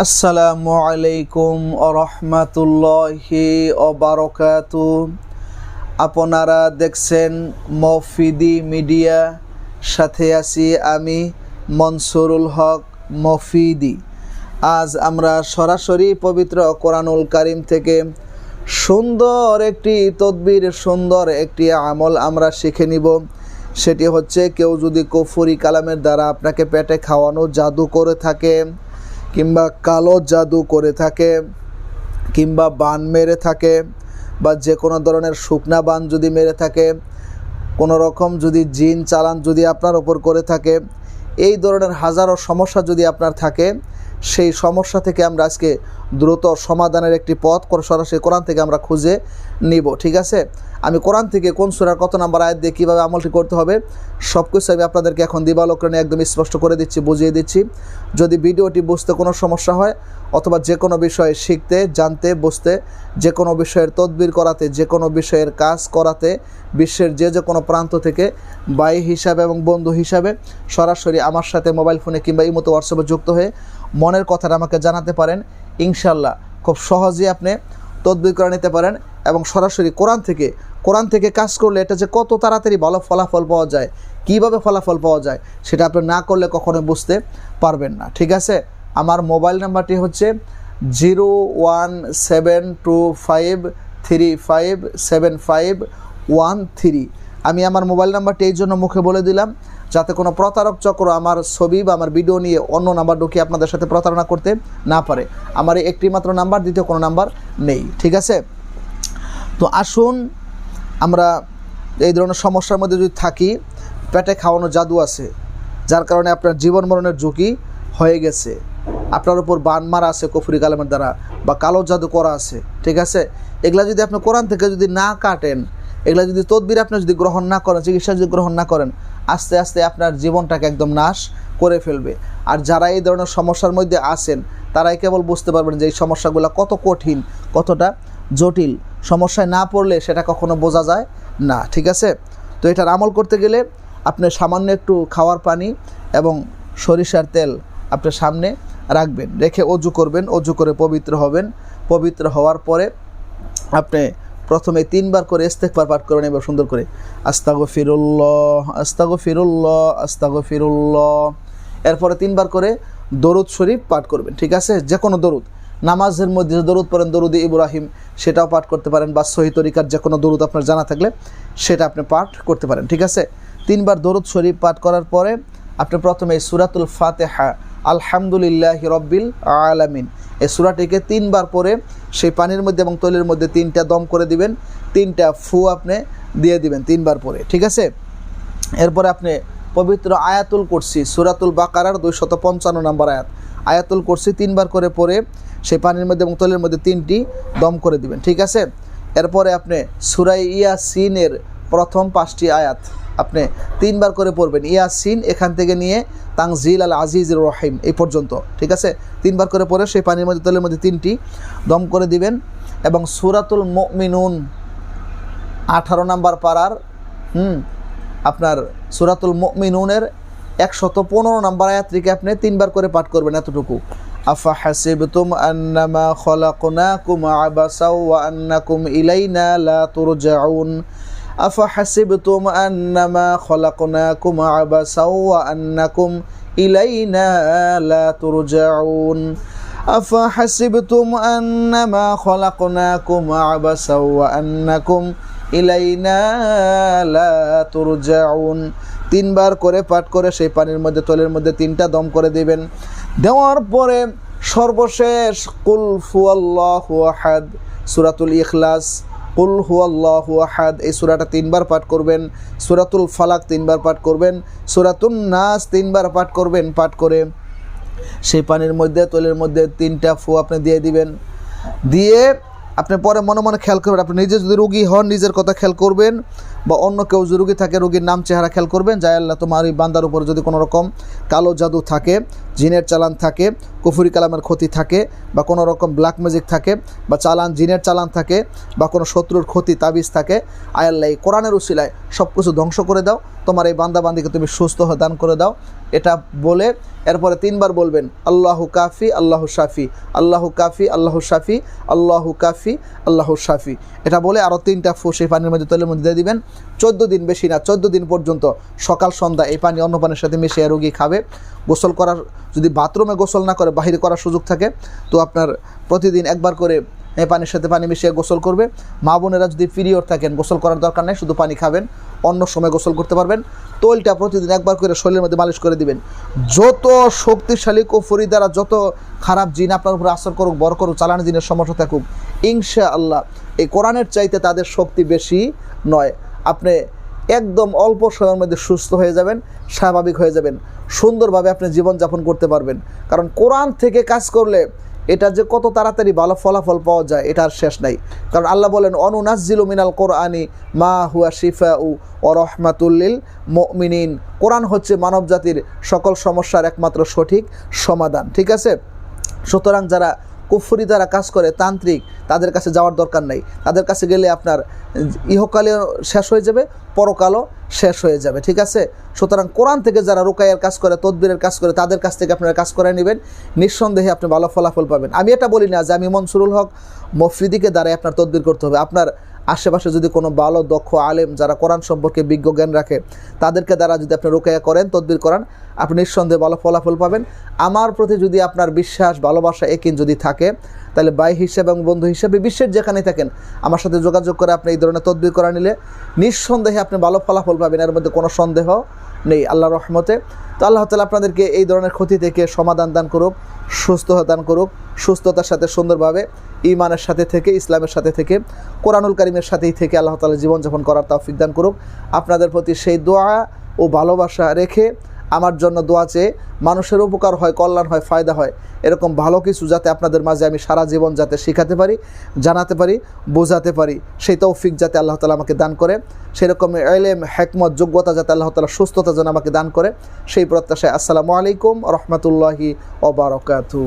আসসালামু আলাইকুম রহমাতুল্লাহি বারকাতু আপনারা দেখছেন মফিদি মিডিয়া, সাথে আছি আমি মনসুরুল হক মফিদি। আজ আমরা সরাসরি পবিত্র কোরআনুল কারিম থেকে সুন্দর একটি তদবির, সুন্দর একটি আমল আমরা শিখে নিব। সেটি হচ্ছে, কেউ যদি কফুরি কালামের দ্বারা আপনাকে পেটে খাওয়ানো জাদু করে থাকে কিংবা কালো জাদু করে থাকে, কিংবা বান মেরে থাকে, বা যে কোনো ধরনের শুকনা বান যদি মেরে থাকে, কোনো রকম যদি জিন চালান যদি আপনার ওপর করে থাকে, এই ধরনের হাজারো সমস্যা যদি আপনার থাকে সেই সমস্যা থেকে আমরা আজকে দ্রুত সমাধানের একটি পথ সরাসরি কোরআন থেকে আমরা খুঁজে নিব, ঠিক আছে? আমি কোরআন থেকে কোন সুরার কত নাম্বার আয়াত দিয়ে কীভাবে আমলটি করতে হবে সব কিছু আমি আপনাদেরকে এখন দিবালোকরণে একদম স্পষ্ট করে দিচ্ছি, বুঝিয়ে দিচ্ছি। যদি ভিডিওটি বুঝতে কোনো সমস্যা হয়, অথবা যে কোনো বিষয়ে শিখতে, জানতে, বুঝতে, যে কোনো বিষয়ের তদবির করাতে, যে কোনো বিষয়ের কাজ করাতে, বিশ্বের যে যে কোনো প্রান্ত থেকে বাই হিসাবে এবং বন্ধু হিসাবে সরাসরি আমার সাথে মোবাইল ফোনে কিংবা এই মতো হোয়াটসঅ্যাপে যুক্ত হয়ে মনের কথাটা আমাকে জানাতে পারেন। ইনশাল্লাহ খুব সহজেই আপনি তদবির করে নিতে পারেন এবং সরাসরি কোরআন থেকে কোরআন থেকে কাজ করলে এটা যে কত তাড়াতাড়ি ভালো ফলাফল পাওয়া যায়, কীভাবে ফলাফল পাওয়া যায়, সেটা আপনি না করলে কখনো বুঝতে পারবেন না। ঠিক আছে? আমার মোবাইল নাম্বারটি হচ্ছে zero one seven two five three five seven five one three. আমি আমার মোবাইল নাম্বারটি এই জন্য মুখে বলে দিলাম। যাতে কোনো প্রতারক চক্র আমার ছবি বা আমার ভিডিও নিয়ে অন্য নাম্বার ঢুকিয়ে আপনাদের সাথে প্রতারণা করতে না পারে। আমার একটি মাত্র নাম্বার দ্বিতীয় কোনো নাম্বার নেই, ঠিক আছে? তো আসুন আমরা এই ধরনের সমস্যার মধ্যে যদি থাকি, পেটে খাওয়ানো জাদু আছে, যার কারণে আপনার জীবন মরণের ঝুঁকি হয়ে গেছে। আপনার উপর বান মারা আছে কফুরি কালামের দ্বারা বা কালো জাদু করা আছে, ঠিক আছে? এগুলা যদি আপনি কোরআন থেকে যদি না কাটেন, এগুলা যদি তদবির আপনি যদি গ্রহণ না করেন, চিকিৎসা যদি গ্রহণ না করেন আস্তে আস্তে আপনার জীবনটাকে একদম নাশ করে ফেলবে। আর যারা এই ধরনের সমস্যার মধ্যে আছেন, তারাই কেবল বুঝতে পারবেন যে এই সমস্যাগুলো কত কঠিন, কতটা জটিল। সমস্যায় না পড়লে সেটা কখনো বোঝা যায় না, ঠিক আছে? তো এটার আমল করতে গেলে আপনি সামান্য একটু খাওয়ার পানি এবং সরিষার তেল আপনার সামনে রাখবেন। রেখে অজু করবেন, অজু করে পবিত্র হবেন। পবিত্র হওয়ার পরে আপনি প্রথমে তিনবার করে ইস্তেকবার পাঠ করবেন এবার সুন্দর করে আস্তাগো ফিরুল্লাহ আস্তাগো ফিরুল্লাহ আস্তাগো ফিরুল্লাহ এরপরে তিনবার করে দরুদ শরীফ পাঠ করবেন, ঠিক আছে? যে কোনো দরুদ। নামাজের মধ্যে যে দরুদ পড়েন, দরুদ ইব্রাহিম, সেটাও পাঠ করতে পারেন, বা সহি তরিকার যে কোনো দরুদ আপনার জানা থাকলে সেটা আপনি পাঠ করতে পারেন, ঠিক আছে? তিনবার দরুদ শরীফ পাঠ করার পরে আপনি প্রথমে সুরাতুল ফাতেহা আলহামদুলিল্লাহ রব্বিল আলামিন। এই সুরাটিকে তিনবার পরে সেই পানির মধ্যে এবং তৈলের মধ্যে তিনটা দম করে দিবেন, তিনটা ফু আপনি দিয়ে দিবেন তিনবার পরে ঠিক আছে? এরপরে আপনি পবিত্র আয়াতুল করছি সুরাতুল বাকারার দুইশত পঞ্চান্ন নম্বর আয়াত, আয়াতুল করছি তিনবার করে পরে সেই পানির মধ্যে এবং তৈলের মধ্যে তিনটি দম করে দিবেন, ঠিক আছে? এরপরে আপনি সুরাই ইয়াসিনের প্রথম পাঁচটি আয়াত আপনি তিনবার করে পড়বেন। ইয়াসিন এখান থেকে নিয়ে তাংজিল আল আজিজ রহিম এই পর্যন্ত, ঠিক আছে? তিনবার করে পরে সেই পানির মধ্যে, তলের মধ্যে তিনটি দম করে দিবেন এবং সুরাতুল মিনুন আঠারো নাম্বার পাড়ার হুম, আপনার সুরাতুল মিনুনের একশত পনেরো নাম্বার আয়াত্রীকে আপনি তিনবার করে পাঠ করবেন এতটুকু। আফা হাসিবতুম আন্নামা খলাকুনাকুম আবাসাও ওয়া আন্নাকুম ইলাইনা লা তুরজাউন। أفحسبتم أنما خلقناكم عبثا وأنكم إلينا لا ترجعون أفحسبتم أنما خلقناكم عبثا وأنكم إلينا لا ترجعون তিনবার করে পাঠ করে সেই পানির মধ্যে তলের মধ্যে তিনটা দম করে দিবেন দেওয়ার পরে সর্বশেষ কুল ফুয়াল্লাহু আহাদ সূরাতুল ইখলাস কুল হুয়াল্লাহ আহাদ। এই সুরাটা তিনবার পাঠ করবেন। সুরাতুল ফালাক তিনবার পাঠ করবেন। সুরাতুল নাস তিনবার পাঠ করবেন। পাঠ করে সেই পানির মধ্যে, তৈলের মধ্যে তিনটা ফু আপনি দিয়ে দিবেন। দিয়ে আপনি পরে মনে মনে খেয়াল করবেন, আপনি নিজে যদি রুগী হন, নিজের কথা খেয়াল করবেন বা অন্য কেউ যদি রুগী থাকে, রুগীর নাম, চেহারা খেয়াল করবেন, যাই আল্লাহ তোমার এই বান্দার উপর যদি কোনো রকম কালো জাদু থাকে জিনের চালান থাকে, কুফুরি কালামের ক্ষতি থাকে বা কোনো রকম ব্ল্যাক ম্যাজিক থাকে বা চালান জিনের চালান থাকে বা কোনো শত্রুর ক্ষতি, তাবিজ থাকে আয়াল্লাহ কোরআনের উসিলায় সব কিছু ধ্বংস করে দাও। তোমার এই বান্দা বান্দিকে তুমি সুস্থ দান করে দাও। এটা বলে এরপরে তিনবার বলবেন, আল্লাহু কাফি, আল্লাহু শাফি। আল্লাহু কাফি, আল্লাহু শাফি। আল্লাহু কাফি, আল্লাহু শাফি। এটা বলে আরও তিনটা ফু সেই পানির মধ্যে তৈলের মধ্যে দিয়ে দিবেন, চোদ্দ দিন বেশি না, চোদ্দ দিন পর্যন্ত সকাল, সন্ধ্যা এই পানি অন্য পানির সাথে মিশিয়ে রোগী খাবে, গোসল করার যদি বাথরুমে গোসল না করে বাহিরে করার সুযোগ থাকে, তো আপনার প্রতিদিন একবার করে পানির সাথে পানি মিশিয়ে গোসল করবে। মা বোনেরা যদি পিরিয়ড থাকেন, গোসল করার দরকার নেই, শুধু পানি খাবেন, অন্য সময় গোসল করতে পারবেন। তৈলটা প্রতিদিন একবার করে শরীরের মধ্যে মালিশ করে দিবেন। যত শক্তিশালী কুফরি দ্বারা যত খারাপ জিন আপনার উপরে আসর করুক, বড় করুক, চালানো জিনের সমস্যা থাকুক ইনশা আল্লাহ এই কোরআনের চাইতে তাদের শক্তি বেশি নয়। আপনি একদম অল্প সময়ের মধ্যে সুস্থ হয়ে যাবেন, স্বাভাবিক হয়ে যাবেন, সুন্দরভাবে আপনি জীবনযাপন করতে পারবেন। কারণ কোরআন থেকে কাজ করলে এটা যে কত তাড়াতাড়ি ভালো ফলাফল পাওয়া যায় এটার শেষ নাই। কারণ আল্লাহ বলেন অনুনাজিলু মিনাল কোরআনি মা হুয়া শিফা উ ও রহমাতুল্লিল মিনিন কোরআন হচ্ছে মানব জাতির সকল সমস্যার একমাত্র সঠিক সমাধান, ঠিক আছে? সুতরাং যারা কুফরি দ্বারা কাজ করে তান্ত্রিক, তাদের কাছে যাওয়ার দরকার নাই। তাদের কাছে গেলে আপনার ইহকালেও শেষ হয়ে যাবে, পরকালও শেষ হয়ে যাবে, ঠিক আছে? সুতরাং কোরআন থেকে যারা রোকাইয়ের কাজ করে, তদবিরের কাজ করে, তাদের কাছ থেকে আপনারা কাজ করে নেবেন। নিঃসন্দেহে আপনি ভালো ফলাফল পাবেন। আমি এটা বলি না যে আমি মনসুরুল হক, মফরিদিকে দ্বারাই আপনার তদবির করতে হবে। আপনার আশেপাশে যদি কোনো ভালো, দক্ষ আলেম যারা কোরআন সম্পর্কে বিজ্ঞ জ্ঞান রাখে, তাদেরকে দ্বারা যদি আপনি রোকেয়া করেন, তদবির করান, আপনি নিঃসন্দেহে ভালো ফলাফল পাবেন। আমার প্রতি যদি আপনার বিশ্বাস, ভালোবাসা একিন যদি থাকে, তাহলে ভাই হিসেবে এবং বন্ধু হিসেবে বিশ্বের যেখানেই থাকেন, আমার সাথে যোগাযোগ করে আপনি এই ধরনের তদবির করা নিলে নিঃসন্দেহে আপনি ভালো ফলাফল পাবেন, এর মধ্যে কোনো সন্দেহ নেই আল্লাহ রহমতে। তো আল্লাহ তালা আপনাদেরকে এই ধরনের ক্ষতি থেকে সমাধান দান করুক সুস্থতা দান করুক, সুস্থতার সাথে সুন্দরভাবে ইমানের সাথে থেকে, ইসলামের সাথে থেকে, কোরআনুল করিমের সাথেই থেকে আল্লাহ তালা জীবনযাপন করার তাফিক দান করুক। আপনাদের প্রতি সেই দোয়া ও ভালোবাসা রেখে আমার জন্য দোয়া চেয়ে মানুষের উপকার হয়, কল্যাণ হয়, ফায়দা হয়, এরকম ভালো কিছু যাতে আপনাদের মাঝে আমি সারা জীবন যাতে শেখাতে পারি, জানাতে পারি, বোঝাতে পারি, সেই তৌফিক যাতে আল্লাহ তালা আমাকে দান করে, সেরকম এলেম, হেকমত, যোগ্যতা যাতে আল্লাহ তালা সুস্থতা যেন আমাকে দান করে, সেই প্রত্যাশায় আসসালামু আলাইকুম, রহমতুল্লাহি ওবরাকাতু